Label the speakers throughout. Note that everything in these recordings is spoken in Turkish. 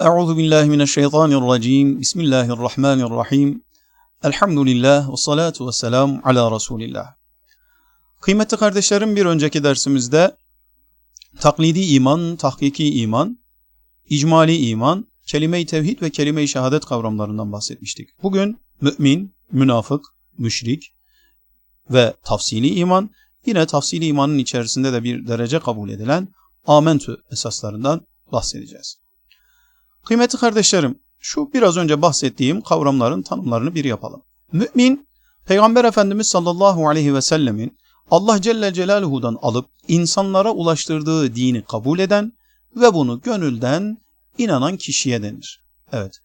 Speaker 1: Euzu billahi mineşşeytanirracim. Bismillahirrahmanirrahim. Elhamdülillah ve salatu ve selam ala Resulillah. Kıymetli kardeşlerim bir önceki dersimizde taklidi iman, tahkiki iman, icmali iman, kelime-i tevhid ve kelime-i şehadet kavramlarından bahsetmiştik. Bugün mümin, münafık, müşrik ve tafsili iman, yine tafsili imanın içerisinde de bir derece kabul edilen amentü esaslarından bahsedeceğiz. Kıymetli kardeşlerim, şu biraz önce bahsettiğim kavramların tanımlarını bir yapalım. Mümin, Peygamber Efendimiz sallallahu aleyhi ve sellemin Allah Celle Celaluhu'dan alıp insanlara ulaştırdığı dini kabul eden ve bunu gönülden inanan kişiye denir. Evet,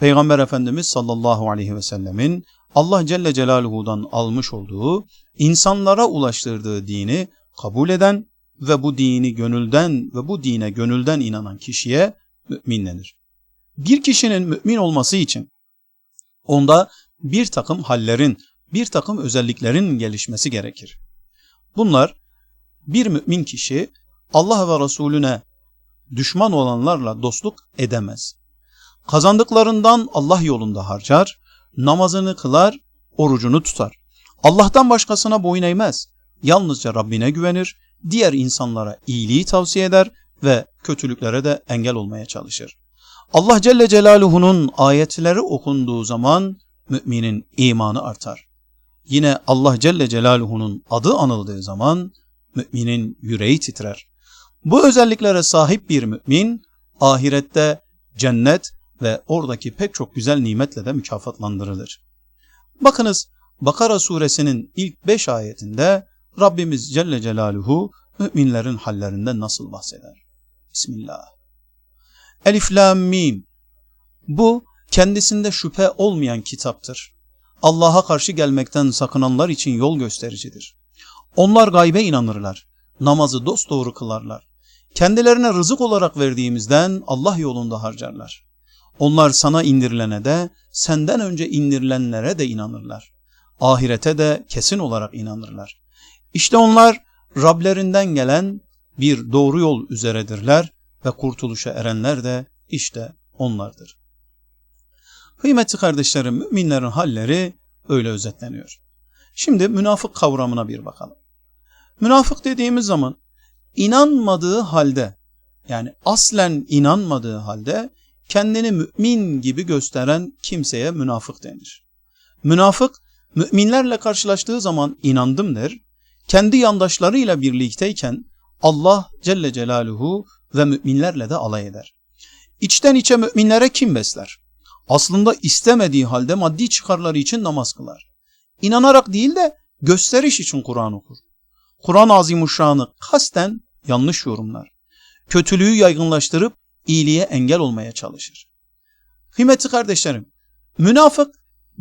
Speaker 1: Peygamber Efendimiz sallallahu aleyhi ve sellemin Allah Celle Celaluhu'dan almış olduğu, insanlara ulaştırdığı dini kabul eden ve bu dini gönülden ve bu dine gönülden inanan kişiye mümin denir. Bir kişinin mümin olması için onda bir takım hallerin, bir takım özelliklerin gelişmesi gerekir. Bunlar bir mümin kişi Allah ve Resulüne düşman olanlarla dostluk edemez. Kazandıklarından Allah yolunda harcar, namazını kılar, orucunu tutar. Allah'tan başkasına boyun eğmez. Yalnızca Rabbine güvenir, diğer insanlara iyiliği tavsiye eder ve kötülüklere de engel olmaya çalışır. Allah Celle Celaluhu'nun ayetleri okunduğu zaman müminin imanı artar. Yine Allah Celle Celaluhu'nun adı anıldığı zaman müminin yüreği titrer. Bu özelliklere sahip bir mümin ahirette cennet ve oradaki pek çok güzel nimetle de mükafatlandırılır. Bakınız Bakara suresinin ilk beş ayetinde Rabbimiz Celle Celaluhu müminlerin hallerinden nasıl bahseder? Bismillah. Elif Lam Mim. Bu kendisinde şüphe olmayan kitaptır. Allah'a karşı gelmekten sakınanlar için yol göstericidir. Onlar gaybe inanırlar. Namazı dosdoğru kılarlar. Kendilerine rızık olarak verdiğimizden Allah yolunda harcarlar. Onlar sana indirilene de senden önce indirilenlere de inanırlar. Ahirete de kesin olarak inanırlar. İşte onlar Rablerinden gelen bir doğru yol üzeredirler ve kurtuluşa erenler de işte onlardır. Kıymetli kardeşlerim, müminlerin halleri öyle özetleniyor. Şimdi münafık kavramına bir bakalım. Münafık dediğimiz zaman inanmadığı halde yani aslen inanmadığı halde kendini mümin gibi gösteren kimseye münafık denir. Münafık müminlerle karşılaştığı zaman inandım der. Kendi yandaşlarıyla birlikteyken Allah Celle Celaluhu ve müminlerle de alay eder. İçten içe müminlere kim besler? Aslında istemediği halde maddi çıkarları için namaz kılar. İnanarak değil de gösteriş için Kur'an okur. Kur'an azimuşşanı kasten yanlış yorumlar. Kötülüğü yaygınlaştırıp iyiliğe engel olmaya çalışır. Kıymetli kardeşlerim, münafık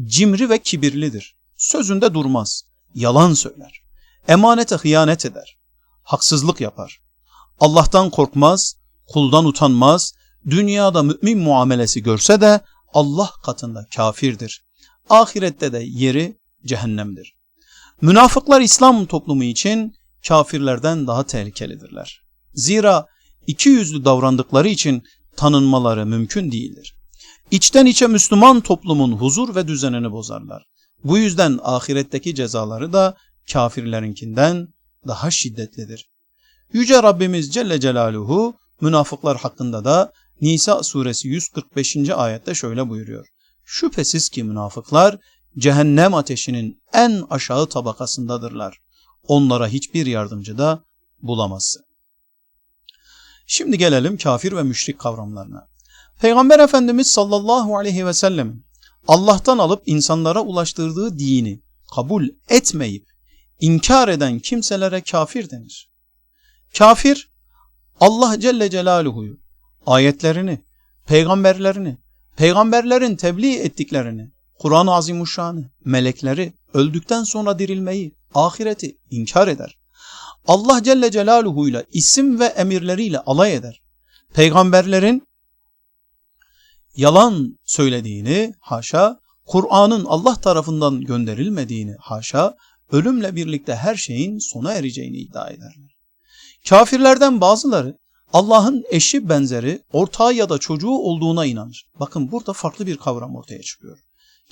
Speaker 1: cimri ve kibirlidir. Sözünde durmaz, yalan söyler, emanete hıyanet eder, haksızlık yapar. Allah'tan korkmaz, kuldan utanmaz, dünyada mümin muamelesi görse de Allah katında kafirdir. Ahirette de yeri cehennemdir. Münafıklar İslam toplumu için kafirlerden daha tehlikelidirler. Zira iki yüzlü davrandıkları için tanınmaları mümkün değildir. İçten içe Müslüman toplumun huzur ve düzenini bozarlar. Bu yüzden ahiretteki cezaları da kafirlerinkinden daha şiddetlidir. Yüce Rabbimiz Celle Celaluhu münafıklar hakkında da Nisa suresi 145. ayette şöyle buyuruyor. Şüphesiz ki münafıklar cehennem ateşinin en aşağı tabakasındadırlar. Onlara hiçbir yardımcı da bulamazsın. Şimdi gelelim kafir ve müşrik kavramlarına. Peygamber Efendimiz sallallahu aleyhi ve sellem Allah'tan alıp insanlara ulaştırdığı dini kabul etmeyip inkar eden kimselere kafir denir. Kafir Allah Celle Celaluhu'yu, ayetlerini, peygamberlerini, peygamberlerin tebliğ ettiklerini, Kur'an-ı Azimuşşan'ı, melekleri, öldükten sonra dirilmeyi, ahireti inkar eder. Allah Celle Celaluhu'yla isim ve emirleriyle alay eder. Peygamberlerin yalan söylediğini haşa, Kur'an'ın Allah tarafından gönderilmediğini haşa, ölümle birlikte her şeyin sona ereceğini iddia ederler. Kafirlerden bazıları Allah'ın eşi benzeri, ortağı ya da çocuğu olduğuna inanır. Bakın burada farklı bir kavram ortaya çıkıyor.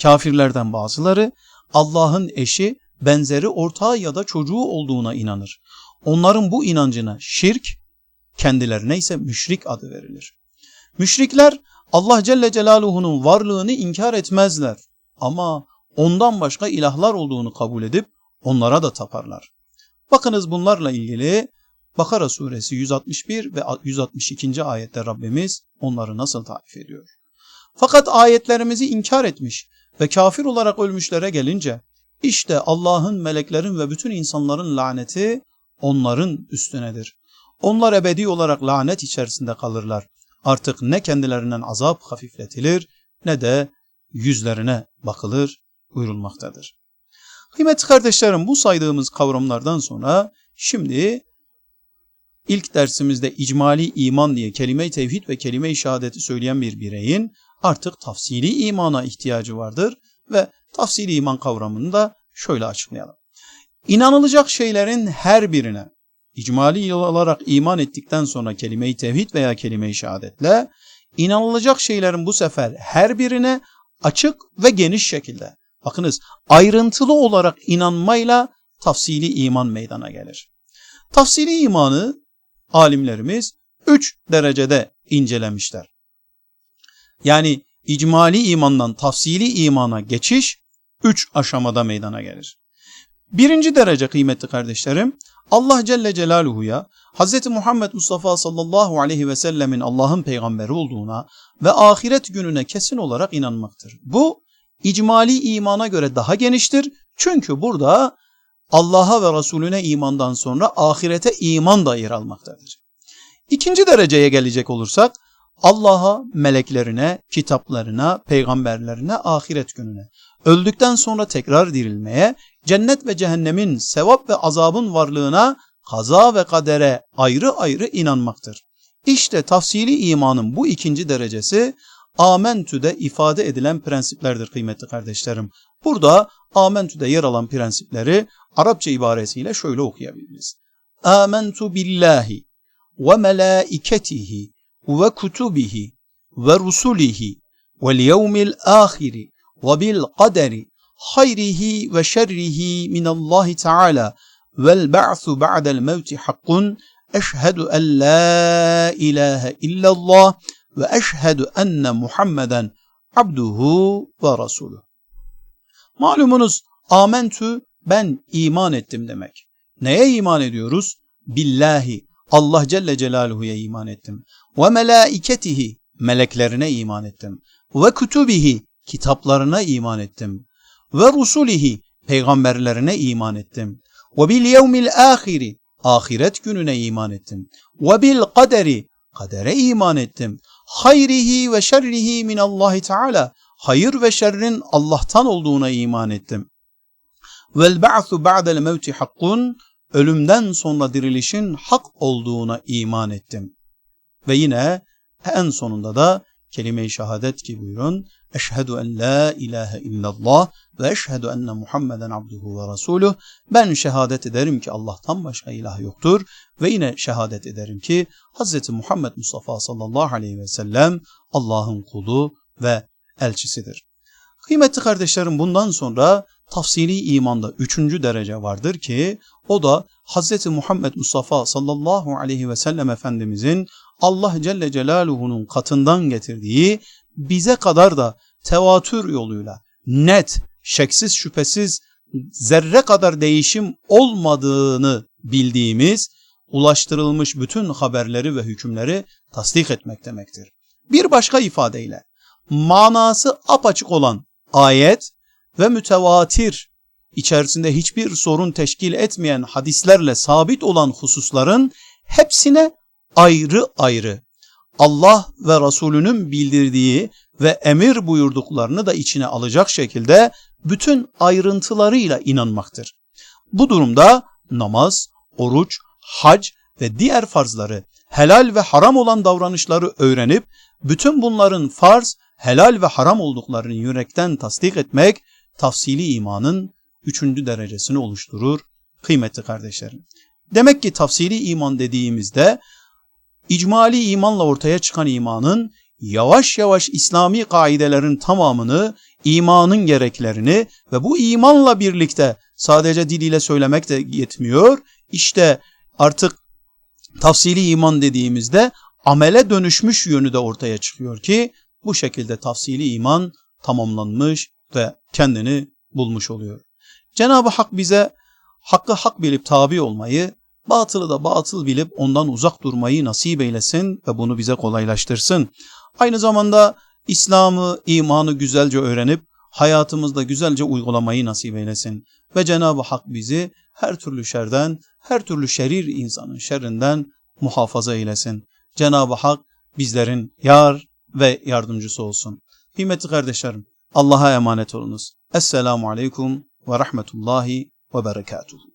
Speaker 1: Kafirlerden bazıları Allah'ın eşi, benzeri, ortağı ya da çocuğu olduğuna inanır. Onların bu inancına şirk, kendilerine ise müşrik adı verilir. Müşrikler Allah Celle Celaluhu'nun varlığını inkar etmezler ama ondan başka ilahlar olduğunu kabul edip onlara da taparlar. Bakınız bunlarla ilgili Bakara suresi 161 ve 162. ayette Rabbimiz onları nasıl tarif ediyor. Fakat ayetlerimizi inkar etmiş ve kafir olarak ölmüşlere gelince işte Allah'ın, meleklerin ve bütün insanların laneti onların üstünedir. Onlar ebedi olarak lanet içerisinde kalırlar. Artık ne kendilerinden azap hafifletilir ne de yüzlerine bakılır buyurulmaktadır. Kıymetli kardeşlerim bu saydığımız kavramlardan sonra şimdi ilk dersimizde icmali iman diye kelime-i tevhid ve kelime-i şehadeti söyleyen bir bireyin artık tafsili imana ihtiyacı vardır ve tafsili iman kavramını da şöyle açıklayalım. İnanılacak şeylerin her birine icmali olarak iman ettikten sonra kelime-i tevhid veya kelime-i şehadetle inanılacak şeylerin bu sefer her birine açık ve geniş şekilde bakınız ayrıntılı olarak inanmayla tafsili iman meydana gelir. Tafsili imanı alimlerimiz üç derecede incelemişler. Yani icmali imandan tafsili imana geçiş üç aşamada meydana gelir. Birinci derece kıymetli kardeşlerim Allah Celle Celaluhu'ya Hz. Muhammed Mustafa sallallahu aleyhi ve sellemin Allah'ın peygamberi olduğuna ve ahiret gününe kesin olarak inanmaktır. Bu icmali imana göre daha geniştir. Çünkü burada Allah'a ve Resulüne imandan sonra ahirete iman da yer almaktadır. İkinci dereceye gelecek olursak Allah'a, meleklerine, kitaplarına, peygamberlerine, ahiret gününe, öldükten sonra tekrar dirilmeye, cennet ve cehennemin, sevap ve azabın varlığına, kaza ve kadere ayrı ayrı inanmaktır. İşte tafsili imanın bu ikinci derecesi amentüde ifade edilen prensiplerdir kıymetli kardeşlerim. Burada amentüde yer alan prensipleri Arapça ibaresiyle şöyle okuyabiliriz. Amentu billahi ve melaiketihi ve kutubihi ve rusulihi vel yevmil ahiri ve bil kaderi hayrihi ve şerrihi minallahi teala vel ba'su ba'del mevti hakkun eşhedü en la ilahe illallah ve eşhedü enne Muhammeden abduhu ve rasuluh. Malumunuz amentü ben iman ettim demek. Neye iman ediyoruz? Billahi Allah Celle Celaluhu'ya iman ettim. Ve melaiketihi meleklerine iman ettim. Ve kutubihi kitaplarına iman ettim. Ve rusulihi peygamberlerine iman ettim. Ve bil yevmil ahiri ahiret gününe iman ettim. Ve bil kaderi kadere iman ettim. Hayrihi ve şerrihi min Allahi Teala hayır ve şerrin Allah'tan olduğuna iman ettim. Vel ba'su ba'del mevti hakkun ölümden sonra dirilişin hak olduğuna iman ettim. Ve yine en sonunda da kelime-i şehadet ki buyurun. Eşhedü en la ilahe illallah ve eşhedü enne Muhammeden abduhu ve rasuluh. Ben şehadet ederim ki Allah'tan başka ilah yoktur ve yine şehadet ederim ki Hz. Muhammed Mustafa sallallahu aleyhi ve sellem Allah'ın kulu ve elçisidir. Kıymetli kardeşlerim bundan sonra tafsili imanda üçüncü derece vardır ki o da Hz. Muhammed Mustafa sallallahu aleyhi ve sellem Efendimizin Allah Celle Celaluhu'nun katından getirdiği bize kadar da tevatür yoluyla net, şeksiz şüphesiz zerre kadar değişim olmadığını bildiğimiz ulaştırılmış bütün haberleri ve hükümleri tasdik etmek demektir. Bir başka ifadeyle manası apaçık olan ayet ve mütevatir içerisinde hiçbir sorun teşkil etmeyen hadislerle sabit olan hususların hepsine ayrı ayrı Allah ve Resulünün bildirdiği ve emir buyurduklarını da içine alacak şekilde bütün ayrıntılarıyla inanmaktır. Bu durumda namaz, oruç, hac ve diğer farzları, helal ve haram olan davranışları öğrenip bütün bunların farz, helal ve haram olduklarını yürekten tasdik etmek tafsili imanın üçüncü derecesini oluşturur kıymetli kardeşlerim. Demek ki tafsili iman dediğimizde icmali imanla ortaya çıkan imanın yavaş yavaş İslami kaidelerin tamamını, imanın gereklerini ve bu imanla birlikte sadece dil ile söylemek de yetmiyor. İşte artık tafsili iman dediğimizde amele dönüşmüş yönü de ortaya çıkıyor ki bu şekilde tafsili iman tamamlanmış ve kendini bulmuş oluyor. Cenab-ı Hak bize hakkı hak bilip tabi olmayı, batılı da batıl bilip ondan uzak durmayı nasip eylesin ve bunu bize kolaylaştırsın. Aynı zamanda İslam'ı, imanı güzelce öğrenip hayatımızda güzelce uygulamayı nasip eylesin. Ve Cenab-ı Hak bizi her türlü şerden, her türlü şerir insanın şerrinden muhafaza eylesin. Cenab-ı Hak bizlerin yar ve yardımcısı olsun. Kıymetli kardeşlerim, Allah'a emanet olunuz. Esselamu Aleyküm ve Rahmetullahi ve Berekatuhu.